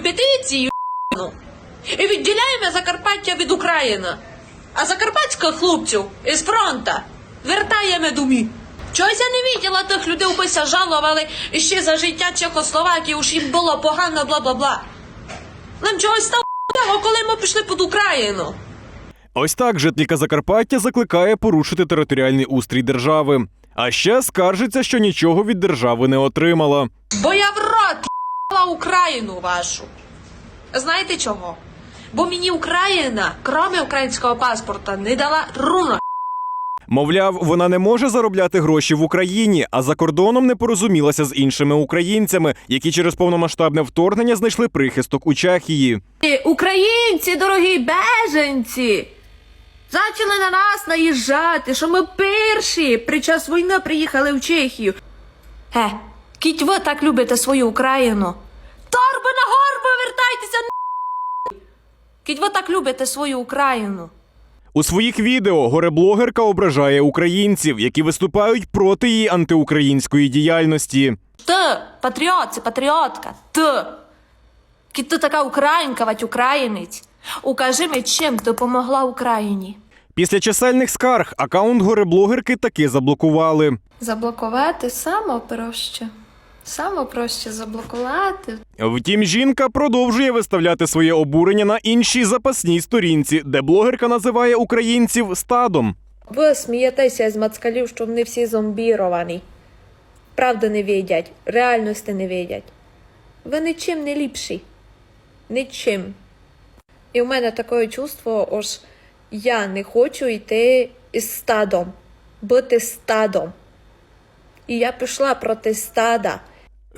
петицію і відділяємо Закарпаття від України. А закарпатських хлопців із фронта вертаємо домі. Чогось я не виділа тих людей, бися жалували ще за життя Чехословакії, уж їм було погано, бла бла бла. Нам чогось стало, коли ми пішли під Україну. Ось так жителька Закарпаття закликає порушити територіальний устрій держави. А ще скаржиться, що нічого від держави не отримала. Бо я в рот Україну вашу. Знаєте чого? Бо мені Україна, крім українського паспорта, не дала руна. Мовляв, вона не може заробляти гроші в Україні, а за кордоном не порозумілася з іншими українцями, які через повномасштабне вторгнення знайшли прихисток у Чехії. Українці, дорогі беженці, почали на нас наїжджати, що ми перші під час війни приїхали в Чехію. Е, кіть ви так любите свою Україну. Торби на горби, вертайтеся на. Кіть ви так любите свою Україну. У своїх відео гореблогерка ображає українців, які виступають проти її антиукраїнської діяльності. Ти, патріот, це патріотка. Ти. Кіт ти така українка, вать українець. Укажи мені, чим допомогла Україні. Після чисельних скарг акаунт гореблогерки таки заблокували. Заблокувати саме проще. Саме проще заблокувати. Втім, жінка продовжує виставляти своє обурення на іншій запасній сторінці, де блогерка називає українців стадом. Ви смієтеся з мацкалів, що вони всі зомбіровані. Правду не відять, реальності не відять. Ви нічим не ліпші. Нічим. І в мене таке чувство, ось я не хочу йти із стадом, бути стадом. І я пішла проти стада.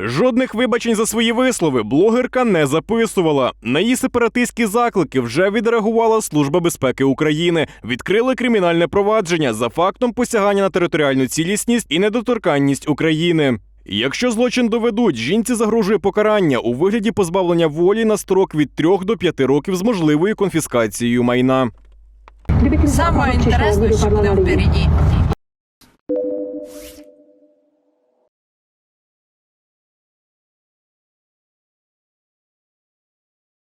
Жодних вибачень за свої вислови блогерка не записувала. На її сепаратистські заклики вже відреагувала Служба безпеки України. Відкрили кримінальне провадження за фактом посягання на територіальну цілісність і недоторканність України. Якщо злочин доведуть, жінці загрожує покарання у вигляді позбавлення волі на строк від 3 до 5 років з можливою конфіскацією майна. Саме інтересне, що буде впереді.